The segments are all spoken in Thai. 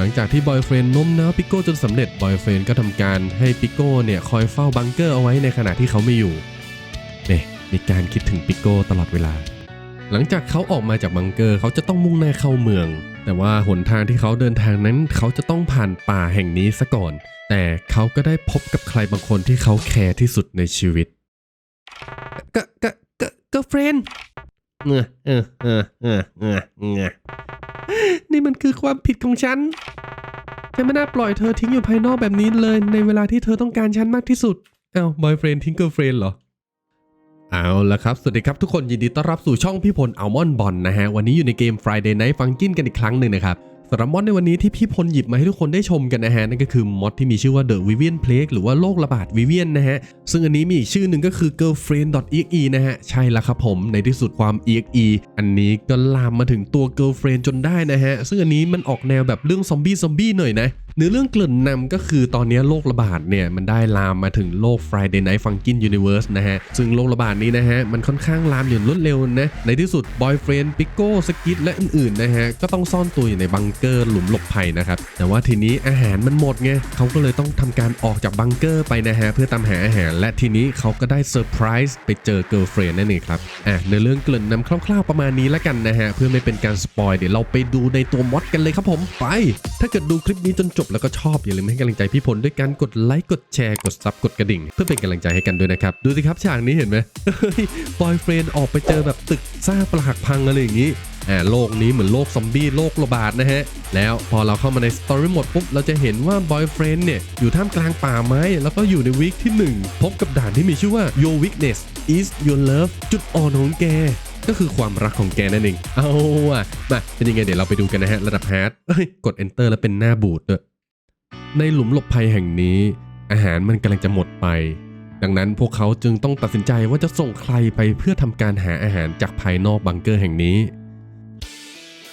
หลังจากที่บอยเฟรนโน้มน้าวปิโก้จนสำเร็จบอยเฟรนก็ทำการให้ปิโก้เนี่ยคอยเฝ้าบังเกอร์เอาไว้ในขณะที่เขาไม่อยู่เนี่ยมีการคิดถึงปิโก้ตลอดเวลา หลังจากเขาออกมาจากบังเกอร์เขาจะต้องมุ่งหน้าเข้าเมือง แต่ว่าหนทางที่เขาเดินทางนั้น เขาจะต้องผ่านป่าแห่งนี้ซะก่อน แต่เขาก็ได้พบกับใครบางคนที่เขาแคร์ที่สุดในชีวิตกะกะกะกะเฟรนเออเออเออเออเออ นี่มันคือความผิดของฉัน ฉันไม่น่าปล่อยเธอทิ้งอยู่ภายนอกแบบนี้เลยในเวลาที่เธอต้องการฉันมากที่สุด เอ้าบอยเฟรนทิ้งเกิร์ลเฟรนเหรอเอาละครับ สวัสดีครับทุกคนยินดีต้อนรับสู่ช่องพี่พลอัลมอนบอลนะฮะ วันนี้อยู่ในเกม Friday Night Funkin กันอีกครั้งหนึ่งนะครับ สำหรับมอดในวันนี้ที่พี่พลหยิบมาให้ทุกคนได้ชมกันนะฮะนั่นก็คือมอดที่มีชื่อว่า The Vivian Plague หรือว่าโรคระบาดวิเวียนนะฮะ ซึ่งอันนี้มีอีกชื่อหนึ่งก็คือ girlfriend.exe นะฮะ ใช่แล้วครับผมในที่สุดความ exe อันนี้ก็ลามมาถึงตัว girlfriend จนได้นะฮะ ซึ่งอันนี้มันออกแนวแบบเรื่องซอมบี้ซอมบี้หน่อยนะเนื้อเรื่องเกริ่นนำก็คือตอนนี้โรคระบาดเนี่ย มันได้ลามมาถึงโลก Friday Night Funkin' Universe นะฮะ ซึ่งโรคระบาดนี้นะฮะ มันค่อนข้างลามอย่างรวดเร็วนะ ในที่สุดบอยเฟรนด์ปิโก้สกิทและอื่นๆนะฮะ ก็ต้องซ่อนตัวอยู่ในบังเกอร์หลุมหลบภัยนะครับ แต่ว่าทีนี้อาหารมันหมดไงเขาก็เลยต้องทำการออกจากบังเกอร์ไปนะฮะ เพื่อตามหาอาหาร และทีนี้เขาก็ได้เซอร์ไพรส์ไปเจอเกิร์ลเฟรนด์นั่นเองครับอะในเรื่องเกริ่นนำคร่าวๆประมาณนี้แล้วกันนะฮะเพื่อไม่เป็นการสปอยเดี๋ยวเราไปดูในตัวมอดกันเลยครับผมไป ถ้าเกิดดูคลิปนี้จนจบแล้วก็ชอบอย่าลืมให้กำลังใจพี่พลด้วยการกดไลค์กดแชร์กดซับกดกระดิ่ง เพื่อเป็นกำลังใจให้กันด้วยนะครับ ดูสิครับฉากนี้เห็นไหมบอยเฟรนออกไปเจอแบบตึกซากปรักพังอะไรอย่างนี้อ่าโลกนี้เหมือนโลกซอมบี้โลกระบาดนะฮะ แล้วพอเราเข้ามาในสตอรี่หมดปุ๊บ เราจะเห็นว่าบอยเฟรนเนี่ย อยู่ท่ามกลางป่าไม้ แล้วก็อยู่ในวีคที่ 1 พบกับด่านที่มีชื่อว่า Your weakness is your love จุดอ่อนของแก ก็คือความรักของแกนั่นเอง เอาอะมาเป็นยังไงเดี๋ยวเราไปดูกันนะฮะ ระดับฮาร์ดเอ้ยกด enter แล้วเป็นหน้าบูดด้วย ในหลุมหลบภัยแห่งนี้ อาหารมันกำลังจะหมดไป ดังนั้นพวกเขาจึงต้องตัดสินใจว่าจะส่งใครไปเพื่อทำการหาอาหารจากภายนอกบังเกอร์แห่งนี้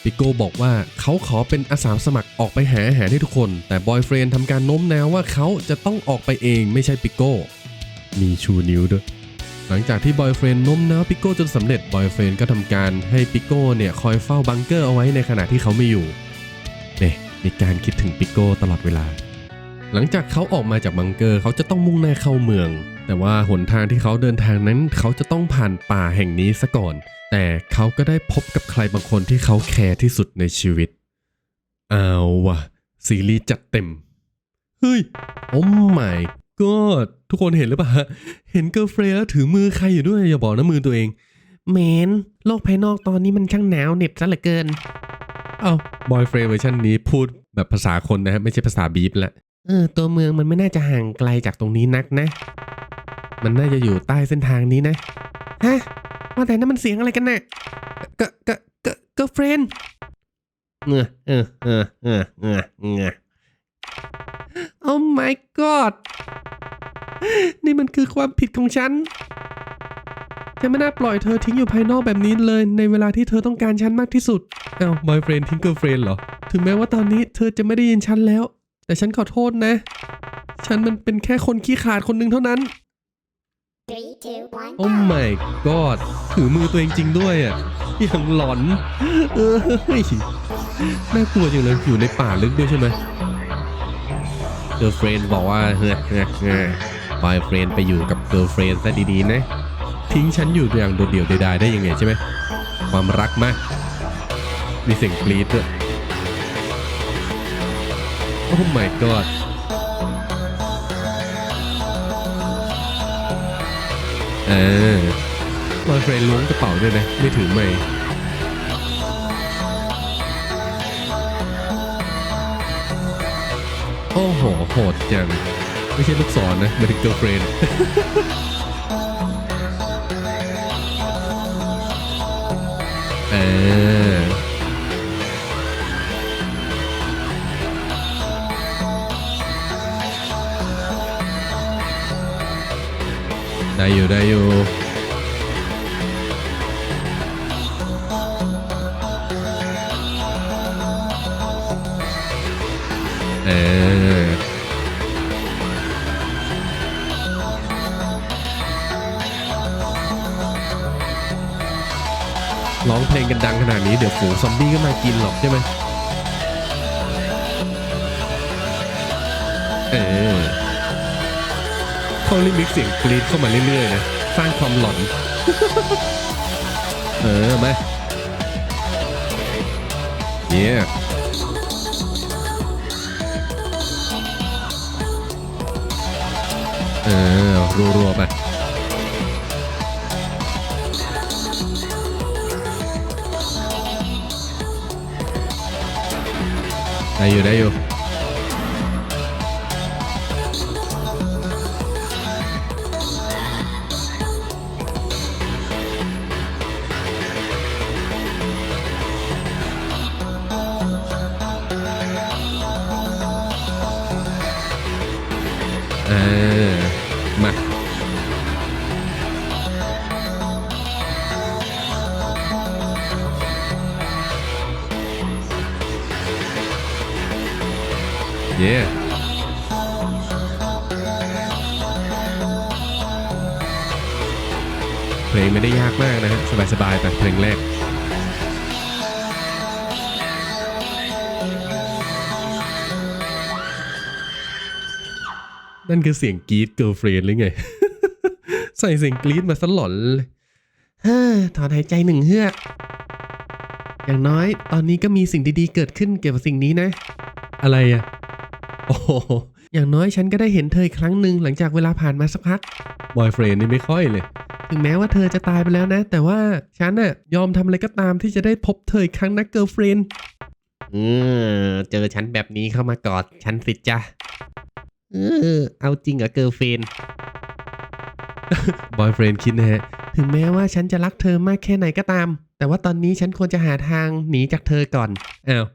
ปิโก้บอกว่าเขาขอเป็นอาสาสมัครออกไปหาอาหารให้ทุกคน แต่บอยเฟรนทำการโน้มน้าวว่าเขาจะต้องออกไปเองไม่ใช่ปิโก้ มีชูนิ้วด้วย หลังจากที่บอยเฟรนโน้มน้าวปิโก้จนสำเร็จบอยเฟรนก็ทำการให้ปิโก้เนี่ยคอยเฝ้าบังเกอร์เอาไว้ในขณะที่เขาไม่อยู่เนี่ย มีการคิดถึงปิโก้ตลอดเวลา หลังจากเขาออกมาจากบังเกอร์เขาจะต้องมุ่งหน้าเข้าเมือง แต่ว่าหนทางที่เขาเดินทางนั้นเขาจะต้องผ่านป่าแห่งนี้ซะก่อน แต่เขาก็ได้พบกับใครบางคนที่เขาแคร์ที่สุดในชีวิตเอาวะซีรีส์จัดเต็ม เฮ้ย โอ้ my god ทุกคนเห็นหรือเปล่าเห็นเกิร์ลเฟรแล้วถือมือใครอยู่ด้วยอย่าบอกนะมือตัวเองเมนโลกภายนอกตอนนี้มันช่างหนาวเหน็บซะเหลือเกิน เอ้าบอยเฟรเวอร์ชันนี้พูดแบบภาษาคนนะฮะไม่ใช่ภาษาบีฟละเออตัวเมืองมันไม่น่าจะห่างไกลจากตรงนี้นักนะ มันน่าจะอยู่ใต้เส้นทางนี้นะฮะว่าแต่นั่นมันเสียงอะไรกันน่ะกะกะกะกะเฟรนเงอเออเออเออเออเงอโอ้ my god นี่มันคือความผิดของฉัน ฉันไม่น่าปล่อยเธอทิ้งอยู่ภายนอกแบบนี้เลย ในเวลาที่เธอต้องการฉันมากที่สุด เอ้าบอยเฟรนทิ้งเกิร์ลเฟรนเหรอ ถึงแม้ว่าตอนนี้เธอจะไม่ได้ยินฉันแล้ว แต่ฉันขอโทษนะ ฉันมันเป็นแค่คนขี้ขลาดคนหนึ่งเท่านั้น Three, two, one. โอ้ my god ถือมือตัวเองจริงด้วยอะอย่างหลอน เออเฮ้ยน่ากลัวจังเลยอยู่ในป่าลึกด้วยใช่ไหมเกิร์ลเฟรนบอกว่าเฮ้ยเฮ้ยเฮ้ยบอยเฟรนไปอยู่กับเกิร์ลเฟรนซะดีๆนะ ทิ้งฉันอยู่อย่างโดดเดี่ยวดายๆได้ยังไงใช่ไหมความรักมาก มีเสียงกรี๊ดด้วยโอ้ my god เออบอยเฟรนล้วงกระเป๋าด้วยนะ ไม่ถือไม่โอ้โห โหดจัง ไม่ใช่ลูกศรนะหมายถึงเกิร์ลเฟรนเออ อยู่ได้อยู่เออร้องเพลงกันดังขนาดนี้เดี๋ยวฝูงซอมบี้ก็มากินหรอกใช่ไหมเออ เขาลิมิกเสียงกรีดเข้ามาเรื่อยๆนะสร้างความหลอน เออมาเนี่ยเออรัวๆไปได้อยู่ได้อยู่ เพลงไม่ได้ยากมากนะฮะสบายๆแต่เพลงแรกนั่นคือเสียงกรีดเกิร์ลเฟรนหรือไง ใส่เสียงกรีดมาสลอนเลยเฮ้อถอนหายใจหนึ่งเฮือก อย่างน้อย ตอนนี้ก็มีสิ่งดีๆเกิดขึ้นเกี่ยวกับสิ่งนี้นะ อะไรอะโอ้โหอย่างน้อยฉันก็ได้เห็นเธออีกครั้งหนึ่งหลังจากเวลาผ่านมาสักพักบอยเฟรนนี่ไม่ค่อยเลย ถึงแม้ว่าเธอจะตายไปแล้วนะ แต่ว่าฉันน่ะยอมทำอะไรก็ตามที่จะได้พบเธออีกครั้งนะเกิร์ลเฟรนเออเจอฉันแบบนี้เข้ามากอดฉันสิจ้ะเออเอาจริงเหรอเกิร์ลเฟรน บอยเฟรนคิดนะฮะ ถึงแม้ว่าฉันจะรักเธอมากแค่ไหนก็ตาม แต่ว่าตอนนี้ฉันควรจะหาทางหนีจากเธอก่อน อ้าว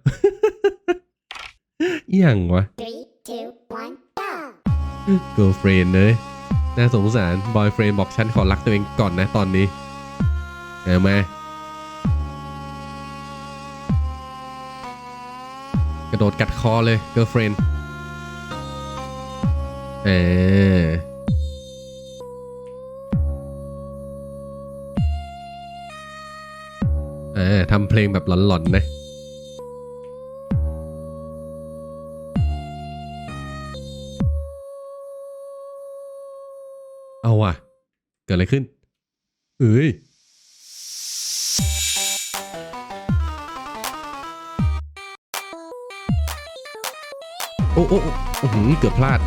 อหย่างวะ Three, two, one, go! girlfriend เลย น่าสงสาร boyfriend บอกฉันขอรักตัวเองก่อนนะตอนนี้เอามากระโดดกัดคอเลย girlfriend เออเออทำเพลงแบบหลอนๆนะ เอาว่ะ เกิดอะไรขึ้น เอ้ยโอ้โอ้โอ้โอ้โหเกือบพลาด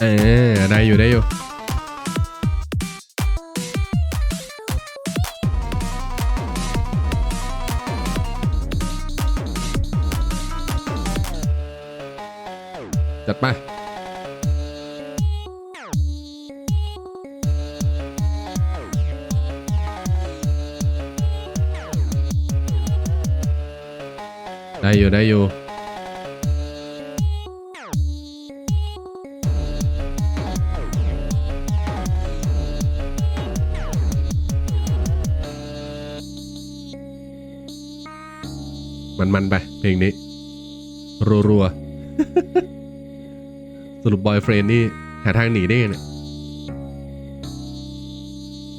เออได้อยู่ได้อยู่ จัดไปได้อยู่ได้อยู่มันมันๆไปเพลงนี้ รัวๆ รุปบอยเฟรนนี่หาทางหนีได้ยังเนี่ย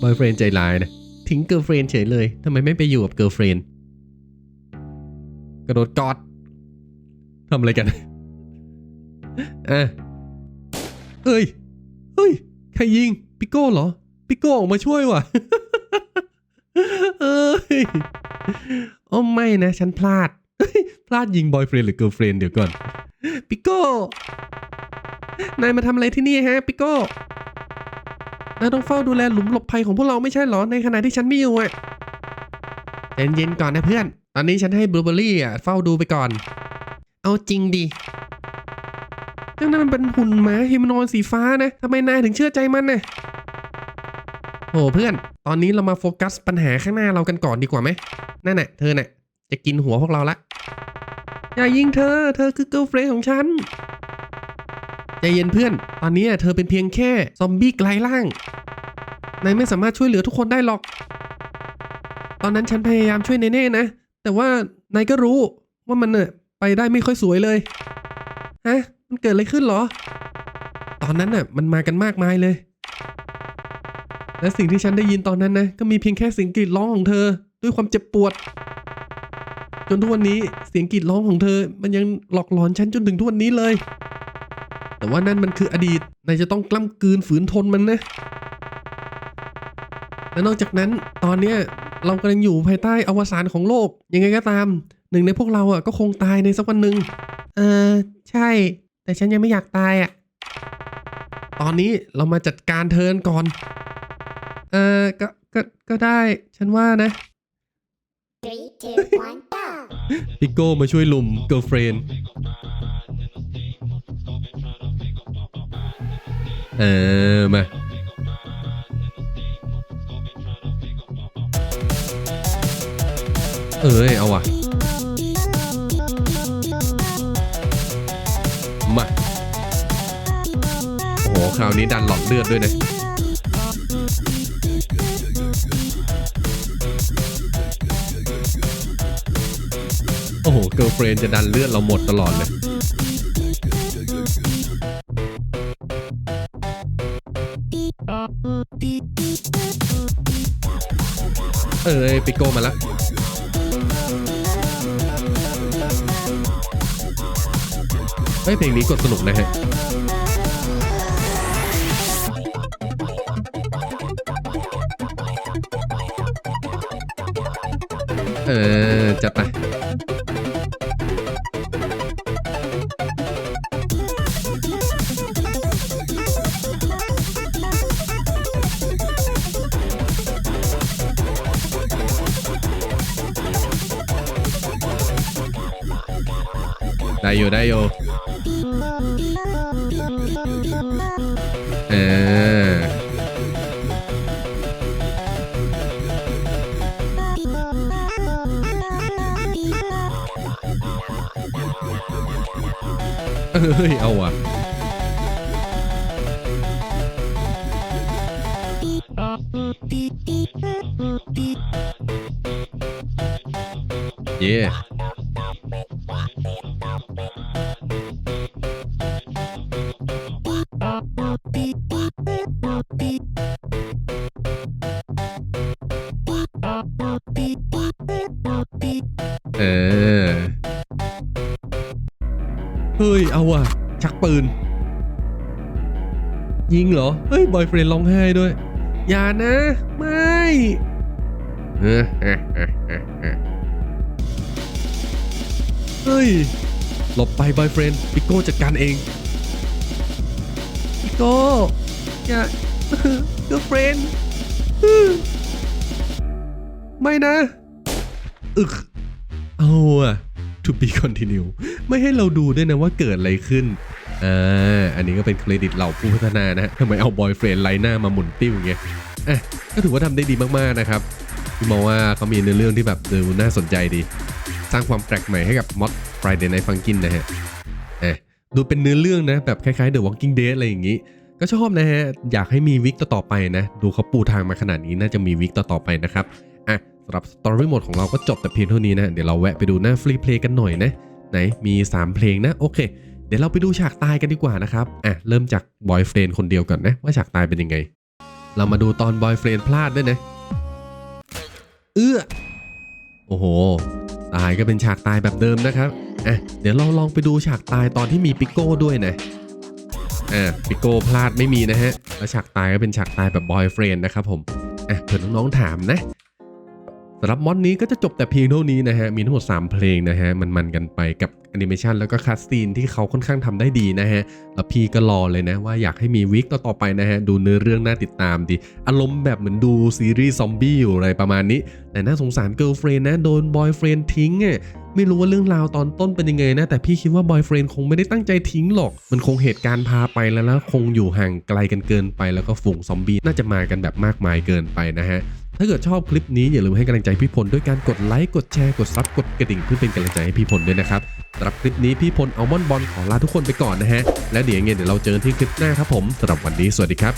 บอยเฟรนใจร้ายนะทิ้งเกิร์ลเฟรนเฉยเลยทำไมไม่ไปอยู่กับเกิร์ลเฟรนกระโดดกอดทำอะไรกันอะเอ้ยเฮ้ยใครยิงปิโก้เหรอปิโก้ออกมาช่วยว่ะเอ้ยโอ้ไม่นะ ฉันพลาด พลาดยิงบอยเฟรนหรือเกิร์ลเฟรนเดี๋ยวก่อน ปิโก้ นายมาทำอะไรที่นี่ฮะปิโก้นายต้องเฝ้าดูแลหลุมหลบภัยของพวกเราไม่ใช่เหรอในขณะที่ฉันไม่อยู่อะใจเย็นๆก่อนนะเพื่อน ตอนนี้ฉันให้บลูเบอร์รี่อะเฝ้าดูไปก่อน เอาจริงดินั่นมันเป็นหุ่นหมาฮิมานอยด์สีฟ้านะทำไมนายถึงเชื่อใจมันน่ะโอ้เพื่อน ตอนนี้เรามาโฟกัสปัญหาข้างหน้าเรากันก่อนดีกว่าไหมนั่นน่ะเธอน่ะจะกินหัวพวกเราละ อย่ายิงเธอ เธอคือเกิร์ลเฟรนของฉันใจ เย็นเพื่อน ตอนนี้เธอเป็นเพียงแค่ซอมบี้ไกลร่าง นายไม่สามารถช่วยเหลือทุกคนได้หรอก ตอนนั้นฉันพยายามช่วยเนเน่นะ แต่ว่านายก็รู้ว่ามันเน่ะไปได้ไม่ค่อยสวยเลย ฮะ มันเกิดอะไรขึ้นหรอ ตอนนั้นน่ะ มันมากันมากมายเลย และสิ่งที่ฉันได้ยินตอนนั้นนะ ก็มีเพียงแค่เสียงกรีดร้องของเธอ ด้วยความเจ็บปวด จนทุกวันนี้เสียงกรีดร้องของเธอ มันยังหลอกหลอนฉันจนถึงทุกวันนี้เลย แต่ว่านั่นมันคืออดีตนายจะต้องกล้ำกลืนฝืนทนมันนะ และนอกจากนั้นตอนเนี้ยเรากำลังอยู่ภายใต้อวสานของโลก ยังไงก็ตาม หนึ่งในพวกเราอะก็คงตายในสักวันหนึ่งเออใช่ แต่ฉันยังไม่อยากตายอะ ตอนนี้เรามาจัดการเทิร์นก่อน เออก็ก็ก็ได้ฉันว่านะ Three, two, one, go. ปิโก้มาช่วยลุมเกิร์ลเฟรน เออมาเอ้ยเอาว่ะ มา โอ้โห คราวนี้ดันหลอดเลือดด้วยนะโอ้โห เกิร์ลเฟรนจะดันเลือดเราหมดตลอดเลย เอ้ยปิโก้มาแล้วเฮ้ยเพลงนี้กดสนุกนะฮะ ได้อยู่ได้อยู่เยิงเหรอ เฮ้ย บอยเฟรนร้องไห้ด้วย อย่านะ ไม่เฮ้ย หลบไปบอยเฟรนปิโก้จัดการเองโกอย่าเกิร์ลเฟรนไม่นะ อึก เอาอะ to be continue ไม่ให้เราดูด้วยนะว่าเกิดอะไรขึ้น อ่าอันนี้ก็เป็นเครดิตเหล่าผู้พัฒนานะฮะทำไมเอาบอยเฟรนไลหน้ามาหมุนติ้วอย่างเงี้ยอะก็ถือว่าทำได้ดีมากๆนะครับพี่มองว่าเขามีเนื้อเรื่องที่แบบดูน่าสนใจดี สร้างความแปลกใหม่ให้กับมอด Friday Night Funkin' นะฮะอะดูเป็นเนื้อเรื่องนะแบบคล้ายๆ The Walking Dead อะไรอย่างงี้ก็ชอบนะฮะ อยากให้มีวิกต่อๆไปนะ ดูเขาปูทางมาขนาดนี้น่าจะมีวิกต่อๆไปนะครับ อะสำหรับ Story Mode ของเราก็จบแต่เพียงเท่านี้นะ เดี๋ยวเราแวะไปดูหน้าฟรีเพลย์กันหน่อยนะ ไหนมี 3 เพลงนะ โอเค เดี๋ยวเราไปดูฉากตายกันดีกว่านะครับ อะ เริ่มจากบอยเฟรนคนเดียวก่อนนะ ว่าฉากตายเป็นยังไง เรามาดูตอนบอยเฟรนพลาดด้วยนะ เอื้อ โอ้โห ตายก็เป็นฉากตายแบบเดิมนะครับ อะ เดี๋ยวเราลองไปดูฉากตายตอนที่มีปิโก้ด้วยนะ อะปิโก้พลาดไม่มีนะฮะ แล้วฉากตายก็เป็นฉากตายแบบบอยเฟรนนะครับผม อะเผื่อน้องๆถามนะสำหรับมอนนี้ก็จะจบแต่เพียงเท่านี้นะฮะ มีทั้งหมด 3 เพลงนะฮะ มันๆกันไปกับ นิเมชันแล้วก็คัสซีนที่เขาค่อนข้างทำได้ดีนะฮะ แล้วพี่ก็รอเลยนะว่าอยากให้มีวิกต่อไปนะฮะ ดูเนื้อเรื่องน่าติดตามดี อารมณ์แบบเหมือนดูซีรีส์ซอมบี้อยู่อะไรประมาณนี้ แต่น่าสงสารเกิร์ลเฟรนนะโดนบอยเฟรนทิ้งอะไม่รู้ว่าเรื่องราวตอนต้นเป็นยังไงนะ แต่พี่คิดว่าบอยเฟรนคงไม่ได้ตั้งใจทิ้งหรอก มันคงเหตุการณ์พาไปแล้วแล้วคงอยู่ห่างไกลกันเกินไปแล้วก็ฝูงซอมบี้น่าจะมากันแบบมากมายเกินไปนะฮะถ้าเกิดชอบคลิปนี้อย่าลืมให้กำลังใจพี่พลด้วยการกดไลค์กดแชร์กดซับกดกระดิ่งเพื่อเป็นกำลังใจให้พี่พลด้วยนะครับ สำหรับคลิปนี้พี่พลอัลมอนบอลขอลาทุกคนไปก่อนนะฮะ และเดี๋ยวงไงเดี๋ยวเราเจอกันที่คลิปหน้าครับผมสำหรับวันนี้สวัสดีครับ